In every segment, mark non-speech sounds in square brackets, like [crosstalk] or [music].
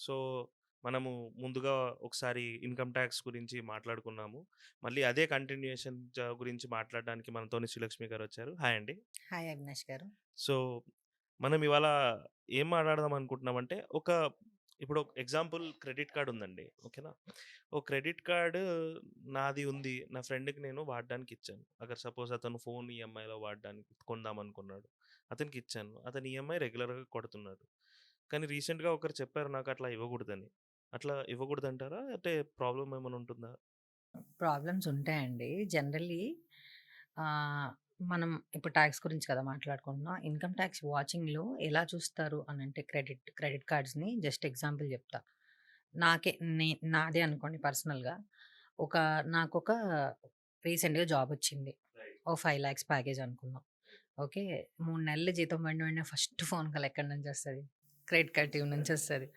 So, మనము ముందుగా ఒకసారి ఇన్‌కమ్ టాక్స్ గురించి మాట్లాడుకున్నాము. మళ్ళీ అదే కంటిన్యూయేషన్ జ గురించి మాట్లాడడానికి మనతోని శ్రీలక్ష్మి గారొచ్చారు. హాయ్ అండి. హాయ్ అవినాష్ గారు. సో, మనం ఇవాళ ఏం మాట్లాడదాం అనుకుంటున్నామంటే, ఒక ఇప్పుడు ఎగ్జాంపుల్ క్రెడిట్ కార్డ్ ఉందండి. ఓకేనా? ఓ క్రెడిట్ కార్డ్ నాది ఉంది. నా ఫ్రెండ్‌కి నేను వాడడానికి ఇచ్చాను. అగర్ సపోజ్ అతను ఫోన్ ఈఎంఐలో వాడడానికి కొందాం అనుకున్నాడు. అతనికి ఇచ్చాను. అతను ఈఎంఐ రెగ్యులర్‌గా కొడుతున్నాడు. కానీ రీసెంట్‌గా ఒకరు చెప్పారు నాకు అట్లా ఇవ్వకూడదని. అట్లా ఇవ్వకూడదంటారా? అంటే ప్రాబ్లమ్ ఏమైనా ఉంటుందా? ప్రాబ్లమ్స్ ఉంటాయండి. జనరల్లీ ఆహ్, మనం ఇప్పుడు టాక్స్ గురించి కదా మాట్లాడుకుంటున్నాం. ఇన్‌కమ్ టాక్స్ వాచింగ్‌లో ఎలా చూస్తారు అనంటే క్రెడిట్ క్రెడిట్ కార్డ్స్‌ని జస్ట్ ఎగ్జాంపుల్ చెప్తా. నాకే నే నాదే అనుకోండి పర్సనల్‌గా. ఒక నాకొక రీసెంట్‌గా జాబ్ వచ్చింది. ఓ 5,00,000 ప్యాకేజ్ అనుకుందాం. ఓకే. 3 నెలలు జీతం పడిన వెంటనే ఫస్ట్ ఫోన్ కాల్ ఎక్కడి నుంచి వస్తది? క్రెడిట్ కార్డ్ నుంచి వస్తది.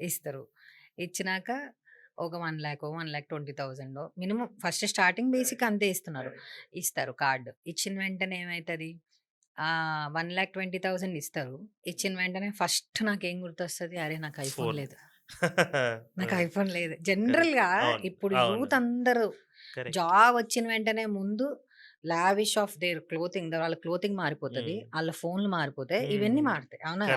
ఇస్తరు. ఇచ్చినాక ఒక 1,00,000 1,20,000 మినిమమ్ ఫస్ట్ స్టార్టింగ్ బేసిక్ అంతే ఇస్తున్నారు. ఇస్తారు కార్డ్. ఇచ్చిన వెంటనే ఏమైతది? ఆహ్, 1,20,000 ఇస్తారు. ఇచ్చిన వెంటనే ఫస్ట్ నాకేం గుర్తొస్తది? అరే! నాకు ఐఫోన్ ఫోన్. లేదు. [laughs] నాకు! ఐఫోన్ లేదు. జనరల్‌గా. ఇప్పుడు. యూత్ అందరూ. జాబ్ వచ్చిన వెంటనే ముందు లావిష్ ఆఫ్ దేర్ క్లోతింగ్ వాళ్ళ క్లోతింగ్ మారిపోతది. ఆళ్ళ ఫోన్‌లు మారిపోతాయి. ఇవన్నీ. మారుతాయి. అవునా.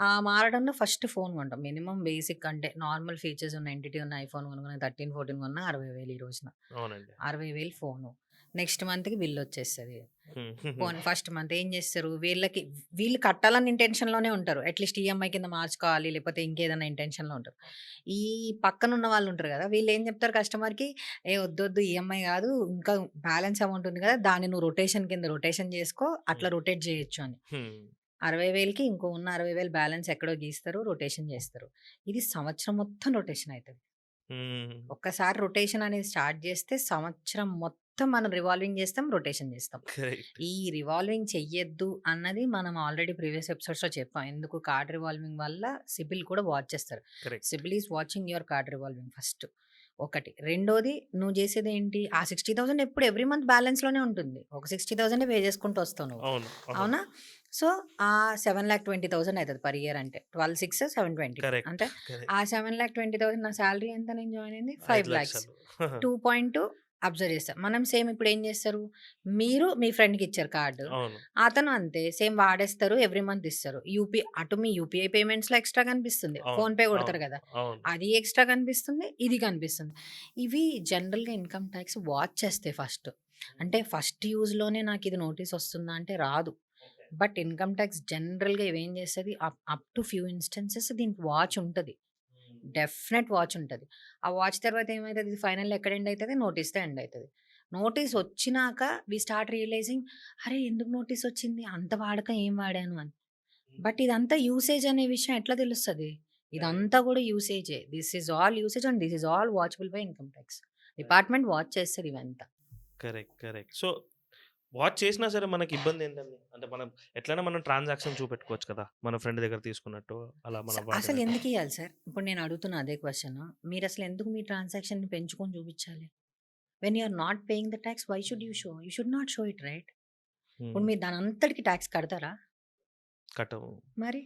ఆ మారడంలో ఫస్ట్ ఫోన్ కొంటాం. మినిమమ్ బేసిక్ అంటే నార్మల్ ఫీచర్స్ ఉన్న ఎంటిటీ ఉన్న ఐఫోన్ కొనుక్కున్న 13, 14 కొన్నా 60,000 ఈ రోజున. అవునండి. 60,000 ఫోను. నెక్స్ట్ మంత్‌కి బిల్ వచ్చేస్తది. పోనీ ఫస్ట్ మంత్ ఏం చేస్తారు? వీళ్ళకి వీళ్ళు కట్టాలని ఇంటెన్షన్‌లోనే ఉంటారు. అట్‌లీస్ట్ ఈఎంఐ కింద మార్చుకోవాలి. లేకపోతే ఇంకేదైనా ఇంటెన్షన్‌లో ఉంటారు. ఈ పక్కనున్న వాళ్ళు ఉంటారు కదా! వీళ్ళు ఏం చెప్తారు కస్టమర్‌కి, "ఏ వద్దొద్దు ఈఎంఐ కాదు. ఇంకా బ్యాలెన్స్ అమౌంట్ ఉంది కదా! దాన్ని నువ్వు రొటేషన్ కింద రొటేషన్ చేసుకో. అట్లా. రొటేట్ చేయొచ్చు" అని. హ్మ్. 60,000కి ఇంకో ఉన్న 60,000 బ్యాలెన్స్ ఎక్కడో గీస్తారు. రొటేషన్ చేస్తారు. ఇది సంవత్సరం మొత్తం రొటేషన్ అయితది. హ్మ్. ఒక్కసారి రొటేషన్ అనేది స్టార్ట్ చేస్తే సంవత్సరం మొత్తం మనం రివాల్వింగ్ చేస్తాం. రొటేషన్ చేస్తాం. కరెక్ట్. ఈ రివాల్వింగ్ చెయ్యొద్దు అన్నది మనం ఆల్రెడీ ప్రీవియస్ ఎపిసోడ్స్‌లో చెప్పాం. ఎందుకు కార్డ్ రివాల్వింగ్ వల్ల సిబిల్ కూడా వాచ్ చేస్తారు. Correct. CIBIL is watching your card revolving first. ఒకటి. రెండోది నువ్వు చేసేదేంటి? ఆ 60,000 ఎప్పుడు ఎవ్రీ మంత్ బ్యాలెన్స్‌లోనే ఉంటుంది. ఒక 60,000 పే చేసుకుంటూ వస్తావు నువ్వు. అవును. అవును. అవునా? సో, ఆ 7,20,000 అయితది పర్ ఇయర్ అంటే. 12, 6, 720 కరెక్ట్. అంటే. ఆ 7,20,000 నా సాలరీ ఎంత నేను జాయిన్ అయింది? 5 5,00,000 లక్షలు. [laughs] 2.2 అబ్జర్వ్ చేస్తా. మనం సేమ్ ఇప్పుడు ఏం చేస్తారు? మీరు మీ ఫ్రెండ్‌కి ఇచ్చారు కార్డ్. అతను అంతే సేమ్ వాడేస్తారు. ఎవ్రీ మంత్ ఇస్తారు. యూపీ అటు మీ యూపీఐ పేమెంట్స్‌లో ఎక్స్ట్రా కనిపిస్తుంది. ఫోన్‌పే కొడతారు. కదా! అది ఎక్స్ట్రా కనిపిస్తుంది. ఇది కనిపిస్తుంది. ఇవి జనరల్‌గా ఇన్‌కమ్ టాక్స్ వాచ్ చేస్తాయి ఫస్ట్. అంటే ఫస్ట్ యూజ్‌లోనే నాకిది నోటీస్ వస్తుందా అంటే రాదు. బట్ ఇన్‌కమ్ టాక్స్ జనరల్‌గా ఇవేం చేస్తది అప్ టు ఫ్యూ ఇన్‌స్టెన్సెస్ దీనికి వాచ్ ఉంటది. డెఫినెట్ వాచ్ ఉంటది. ఆ వాచ్ తర్వాత ఏమైతది? ఇది ఫైనల్‌లో ఎక్కడ ఎండ్ అయితది? నోటీస్‌తో ఎండ్ అయితది. నోటీస్ వచ్చినాక వి స్టార్ట్ రియలైజింగ్ అరే! ఎందుకు నోటీస్ వచ్చింది? అంత వాడకం ఏం వాడాను అని. బట్ ఇదంతా యూసేజ్ అనే విషయం ఎట్లా తెలుస్తది? ఇదంతా కూడా యూసేజే. This is all usage and this is all watchable by income tax. Department watch చేస్తది ఇవంతా. కరెక్ట్. కరెక్ట్. సో, వాచ్ చేసినా సరే మనకి ఇబ్బంది ఏంటండి? అంటే మనం ఎట్లైనా మనం ట్రాన్సాక్షన్ చూపెట్టుకోవచ్చు కదా! మన ఫ్రెండ్ దగ్గర తీసుకున్నట్టు అలా మనం అసలు. ఎందుకు ఇయ్యాలి సార్? ఇప్పుడు నేను అడుగుతున్న అదే క్వెషన్. మీరసలు ఎందుకు మీ ట్రాన్సాక్షన్‌ని పెంచుకొని చూపించాలి? When you are not paying the tax why should you show? You should not show it right? ఇప్పుడు. మీరు దానంతటికి టాక్స్ కడతారా? కట్టము. మరి?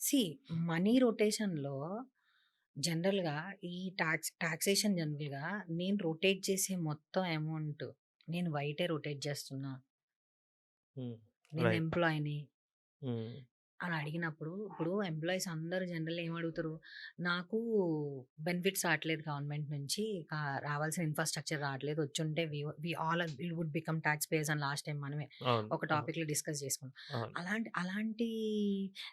సీ మనీ రొటేషన్‌లో జనరల్‌గా ఈ టాక్స్ టాక్సేషన్ జనరల్‌గా నేను రొటేట్ చేసే మొత్తం అమౌంట్ నేను వైటే రొటేట్ చేస్తున్నా. నేను. ఎంప్లాయ్‌ని. అని అడిగినప్పుడు ఇప్పుడు ఎంప్లాయీస్ అందరూ జనరల్‌గా ఏమడుగుతారు? నాకు బెనిఫిట్స్ రావట్లేదు గవర్నమెంట్ నుంచి. రావాల్సిన ఇన్‌ఫ్రాస్ట్రక్చర్ రావట్లేదు. వచ్చుంటే we all would become tax payers అని లాస్ట్ టైమ్ మనమే. ఒక అవును. టాపిక్‌లో డిస్కస్ చేసుకున్నాం. అలాంటి అలాంటి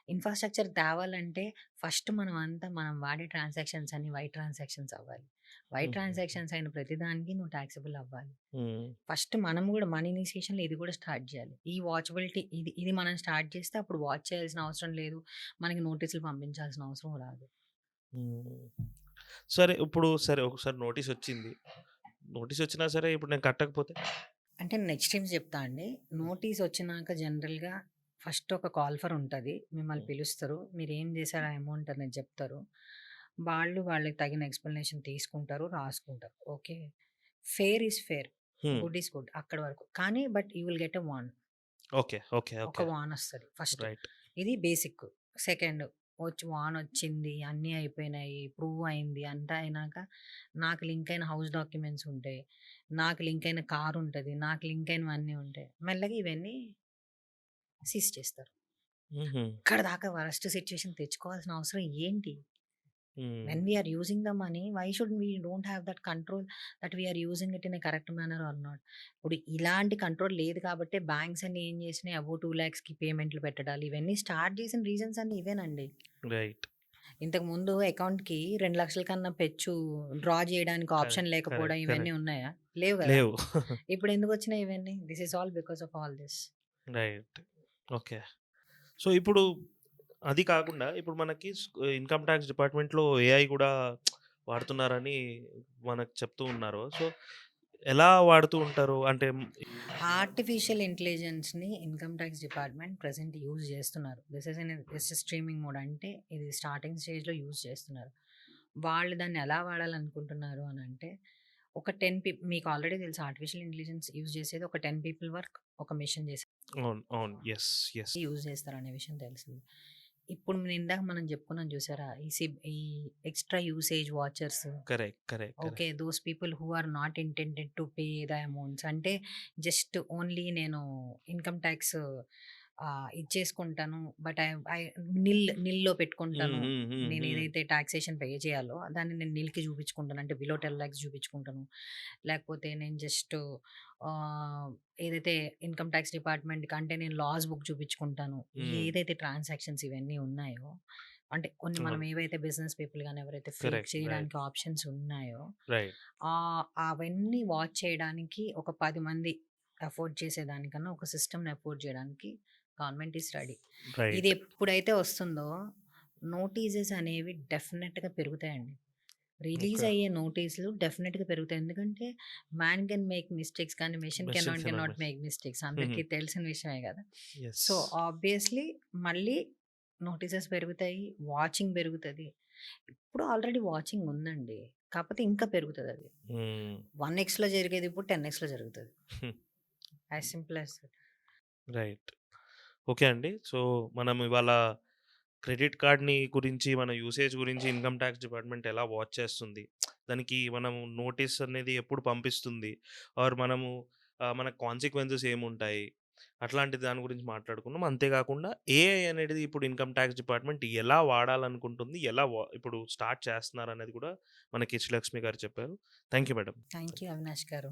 ఇన్‌ఫ్రాస్ట్రక్చర్ తేవాలంటే ఫస్ట్ మనం అంతా మనం వాడే ట్రాన్సాక్షన్స్ అన్ని వైట్ ట్రాన్సాక్షన్స్ అవ్వాలి. వైట్. ట్రాన్సాక్షన్స్ అయిన ప్రతిదానికి నువ్వు టాక్సబుల్ అవ్వాలి. ఫస్ట్ మనం కూడా మనీ ఇనిషియేషన్‌లో ఇది కూడా స్టార్ట్ చేయాలి. ఈ వాచబిలిటీ ఇది ఇది మనం స్టార్ట్ చేస్తే అప్పుడు వాచ్ చేయాల్సిన అవసరం లేదు. మనకి నోటీసులు పంపించాల్సిన అవసరం రాదు. సరే ఇప్పుడు సరే ఒకసారి నోటీస్ వచ్చింది. నోటీస్ వచ్చినా సరే ఇప్పుడు నేను కట్టకపోతే? అంటే నెక్స్ట్ టిప్స్ చెప్తా అండి. నోటీస్ వచ్చినాక జనరల్‌గా ఫస్ట్ ఒక కాల్ఫర్ ఉంటది. మిమ్మల్ని. పిలుస్తారు. మీరేం చేశారు ఆ అమౌంట్ అనేది చెప్తారు. వాళ్ళు వాళ్ళకి తగిన ఎక్స్‌ప్లనేషన్ తీసుకుంటారు. రాసుకుంటారు. Okay. Fair is. Hmm. Good is good అక్కడి వరకు. కానీ but you will get a warn. Okay. Okay. ఒక. వార్న్ వస్తది ఫస్ట్. ఇది బేసిక్. సెకండ్ వచ్చి వానొచ్చింది. అన్నీ అయిపోయినాయి. ప్రూవ్ అయింది. అంతా అయినాక నాకు లింక్ అయిన హౌస్ డాక్యుమెంట్స్ ఉంటాయి. నాకు లింక్ అయిన కార్ ఉంటది. నాకు లింక్ అయినవన్నీ ఉంటాయి. మెల్లగా ఇవన్నీ సీజ్ చేస్తారు. ఇక్కడి దాకా వరస్ట్ సిట్యుయేషన్ తెచ్చుకోవాల్సిన అవసరం ఏంటి? We are using the money why should we don't have that control that we are using it in a correct manner or not. ఇప్పుడు ఇలాంటి కంట్రోల్ లేదు కాబట్టే బ్యాంక్స్ అన్నీ ఏం చేసినాయి అబోవ్ 2,00,000కి పేమెంట్లు పెట్టడాలు ఇవన్నీ స్టార్ట్ చేసిన రీజన్స్ అన్నీ ఇవేనండి. రైట్. ఇంతకుముందు అకౌంట్‌కి 2,00,000 కన్నా పెచ్చు డ్రా చేయడానికి. ఆప్షన్ లేకపోవడం. ఇవన్నీ. ఉన్నాయా? లేవు! లేవు. ఇప్పుడు ఎందుకొచ్చినాయి ఇవన్నీ? This is all because of all this. Right. Okay. So, ఇప్పుడు అది కాకుండా ఇప్పుడు మనకి ఇన్‌కమ్ టాక్స్ డిపార్ట్‌మెంట్‌లో ఏఐ గూడా వాడుతున్నారని మనకు చెప్తూ ఉన్నారు. సో, ఎలా వాడుతూ ఉంటారు? అంటే artificial ఇంటెలిజెన్స్‌ని income tax department present use చేస్తున్నారు. This in this streaming mode అంటే ఇది స్టార్టింగ్ స్టేజ్‌లో యూజ్ చేస్తున్నారు. వాళ్ళు దాన్ని ఎలా వాడాలనుకుంటున్నారు అనంటే ఒక 10 పీప్ మీకు ఆల్రెడీ తెలుసు ఆర్టిఫిషియల్ ఇంటెలిజెన్స్ యూజ్ చేసేది ఒక 10 పీపుల్ వర్క్ ఒక మెషిన్ చేసి అవును. అవును. యెస్. యెస్. యూజ్ చేస్తారనే విషయం తెలిసింది. ఇప్పుడు నేను ఇందాక మనం చెప్పుకున్నాం చూసారా? ఈ సిబ్ ఈ extra usage watchers correct. Correct. Okay. Those people who are not intended to pay the amounts అంటే జస్ట్ ఓన్లీ నేను ఇన్‌కమ్ ఆహ్, ఇచ్చేసుకుంటాను. బట్ ఐ ఐ నిల్ నిల్‌లో. పెట్టుకుంటాను. నేను. ఏదైతే టాక్సేషన్ పే చేయాలో దాన్ని నేను నిల్‌కి చూపించుకుంటాను. అంటే బిలో 10,00,000 చూపించుకుంటాను. లేకపోతే నేను జస్ట్ ఏదైతే ఇన్‌కమ్ టాక్స్ డిపార్ట్‌మెంట్‌కి అంటే నేను లాస్ బుక్ చూపించుకుంటాను. ఏదైతే ట్రాన్సాక్షన్స్ ఇవన్నీ ఉన్నాయో అంటే కొన్ని మనం. ఏవైతే బిజినెస్ పీపుల్ గాని ఎవరైతే ఫేక్ కరెక్ట్. రైట్. చేయడానికి ఆప్షన్స్ ఉన్నాయో అవన్నీ వాచ్ చేయడానికి ఒక 10 మంది అఫోర్డ్ చేసేదానికన్నా ఒక సిస్టమ్‌ని అఫోర్డ్ చేయడానికి గవర్నమెంట్ ఈస్ రెడీ. ఇది. ఎప్పుడైతే వస్తుందో నోటీసెస్ అనేవి డెఫినిట్‌గా పెరుగుతాయండి. Release okay. అయ్యే నోటీసులు డెఫినిట్‌గా పెరుగుతాయి. ఎందుకంటే మ్యాన్ కెన్ మేక్ మిస్టేక్స్ కానీ machine cannot cannot cannot miss. Make mistakes హుహు. అందరికీ తెలిసిన విషయమే కదా! యెస్. సో, ఆబ్వియస్‌లీ మళ్ళీ నోటీసెస్ పెరుగుతాయి. వాచింగ్ పెరుగుతది. ఇప్పుడు ఆల్రెడీ వాచింగ్ ఉందండి. కాకపోతే ఇంకా పెరుగుతదది. హ్మ్. 1 జరిగేది ఇప్పుడు 10 జరుగుతది. హ్మ్. As simple as that. Right. Okay అండి. సో, మనం ఇవాళ క్రెడిట్ కార్డ్‌ని గురించి, మన యూసేజ్ గురించి ఇన్‌కమ్ టాక్స్ డిపార్ట్‌మెంట్ ఎలా వాచ్ చేస్తుంది? దానికి మనం నోటీస్ అనేది ఎప్పుడు పంపిస్తుంది? ఆర్ మనము మన కాన్సిక్వెన్సెస్ ఏముంటాయి? అట్లాంటి దాని గురించి మాట్లాడుకున్నాం. అంతేకాకుండా ఏఐ అనేది ఇప్పుడు ఇన్‌కమ్ టాక్స్ డిపార్ట్‌మెంట్ ఎలా వాడాలనుకుంటుంది? ఎలా ఇప్పుడు స్టార్ట్ చేస్తున్నారు అనేది కూడా మనకి శ్రీలక్ష్మి గారు చెప్పారు. Thank you madam. Thank you Avinash గారు.